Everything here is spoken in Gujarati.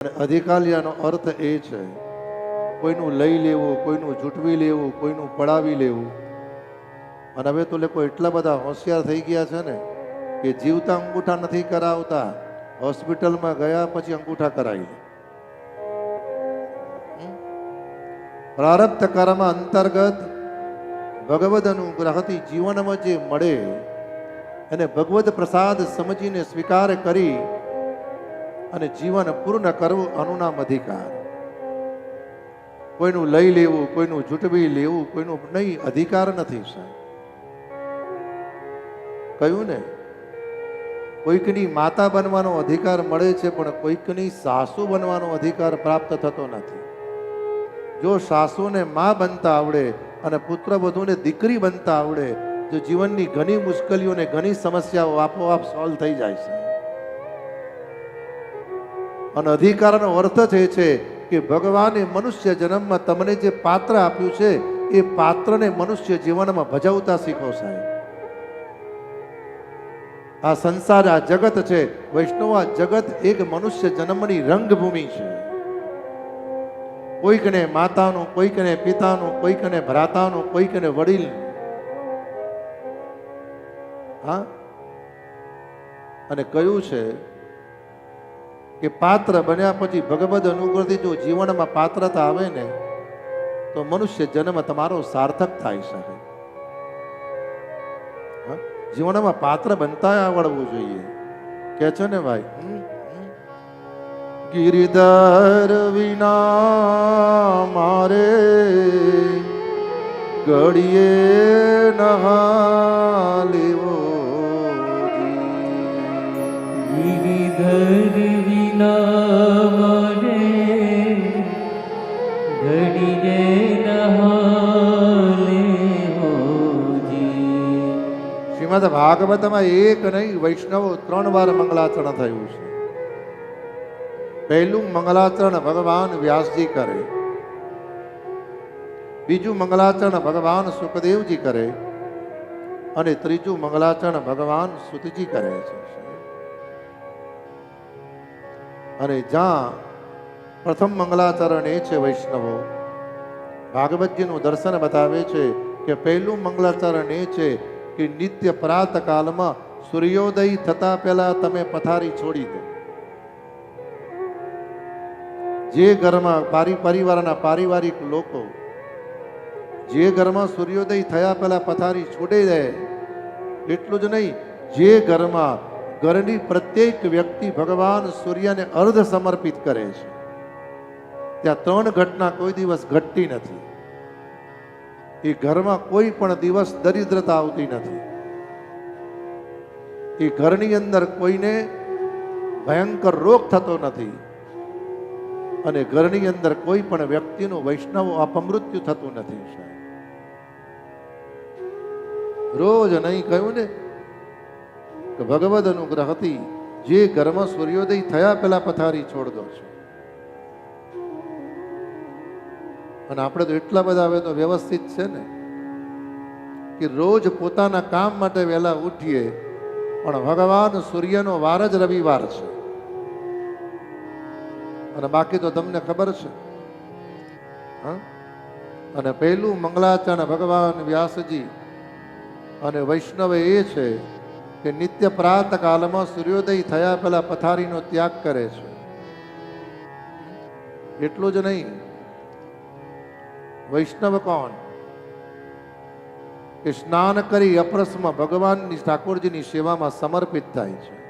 અધિકાલિયાનો અર્થ એ છે, કોઈનું લઈ લેવું, કોઈનું જૂટવી લેવું, કોઈનું પડાવી લેવું અને હવે તો લોકો એટલા બધા હોશિયાર થઈ ગયા છે ને કે જીવતા અંગૂઠા નથી કરાવતા, હોસ્પિટલમાં ગયા પછી અંગૂઠા કરાવી લે? પ્રારબ્ધ કર્મ અંતર્ગત ભગવદ અનુગ્રહથી જીવનમાં જે મળે, એને ભગવદ પ્રસાદ સમજીને સ્વીકાર કરી અને જીવન પૂર્ણ કરવું અનુનામ અધિકાર. કોઈનું લઈ લેવું, કોઈનું જૂટવી લેવું, કોઈનું નહીં, અધિકાર નથી, સાહેબ. કહ્યું ને, કોઈકની માતા બનવાનો અધિકાર મળે છે, પણ કોઈકની સાસુ બનવાનો અધિકાર પ્રાપ્ત થતો નથી. જો સાસુને મા બનતા આવડે અને પુત્ર વધુને દીકરી બનતા આવડે જો જીવનની ઘણી મુશ્કેલીઓને ઘણી સમસ્યાઓ આપોઆપ સોલ્વ થઈ જાય છે અને અધિકારનો અર્થ જ એ છે કે ભગવાને મનુષ્ય જન્મમાં તમને જે પાત્ર આપ્યું છે, એ પાત્રને મનુષ્ય જીવનમાં ભજવતા શીખો સાહેબ. આ સંસાર, આ જગત છે, વૈષ્ણવ, આ જગત એક મનુષ્ય જન્મની રંગભૂમિ છે. કોઈકને માતાનું, કોઈકને પિતાનું, કોઈકને ભ્રાતાનું, કોઈકને વડીલ. હા? અને કયું છે કે પાત્ર બન્યા પછી ભગવદ અનુગ્રહથી જો જીવનમાં પાત્રતા આવે ને, તો મનુષ્ય જન્મ તમારો સાર્થક થાય શકે જીવનમાં પાત્ર બનતા આવડવું જોઈએ. કે છે ને ભાઈ. ગિરિધર વિના મારે ઘડીએ નહા લેવો ગિરિધર શ્રીમદ ભાગવતમાં એક નહીં, વૈષ્ણવ ત્રણ વાર મંગલાચરણ થયું છે. પહેલું મંગલાચરણ ભગવાન વ્યાસજી કરે. બીજું મંગલાચરણ ભગવાન સુખદેવજી કરે. અને ત્રીજું મંગલાચરણ ભગવાન સુતજી કરે છે. અને જ્યાં પ્રથમ મંગલાચરણ એ છે વૈષ્ણવો, ભાગવતજીનું દર્શન બતાવે છે કે પહેલું મંગલાચરણ એ છે કે નિત્ય પ્રાત કાલમાં સૂર્યોદય થતા પહેલા તમે પથારી છોડી દો. જે ઘરમાં પારી, પરિવારના પારિવારિક લોકો જે ઘરમાં સૂર્યોદય થયા પહેલા પથારી છોડી દે એટલું જ નહીં, જે ઘરમાં ઘરની પ્રત્યેક વ્યક્તિ ભગવાન સૂર્યને અર્ધ સમર્પિત કરે છે. ત્યાં ત્રણ ઘટના કોઈ દિવસ ઘટતી નથી. એ ઘરમાં કોઈ પણ દિવસ દરિદ્રતા આવતી નથી. એ ઘરની અંદર કોઈને ભયંકર રોગ થતો નથી અને ઘરની અંદર કોઈ પણ વ્યક્તિનું વૈષ્ણવ અપમૃત્યુ થતું નથી. રોજ નહીં કહ્યું ને કે ભગવદ અનુગ્રહથી જે ઘરમાં સૂર્યોદય થયા પહેલા પથારી છોડ દો છો. અને આપણે તો એટલા બધા હવે તો વ્યવસ્થિત છે ને, કે રોજ પોતાના કામ માટે વહેલા ઉઠીએ, પણ ભગવાન સૂર્યનો વાર જ રવિવાર છે. અને બાકી તો તમને ખબર છે. હા? અને પહેલું મંગલાચરણ ભગવાન વ્યાસજી અને વૈષ્ણવ એ છે કે નિત્ય પ્રાત કાલમાં સૂર્યોદય થયા પહેલા પથારીનો ત્યાગ કરે છે. એટલું જ નહીં. વૈષ્ણવ કોણ? કે સ્નાન કરી અપરસમાં ભગવાનની ઠાકોરજીની સેવામાં સમર્પિત થાય છે.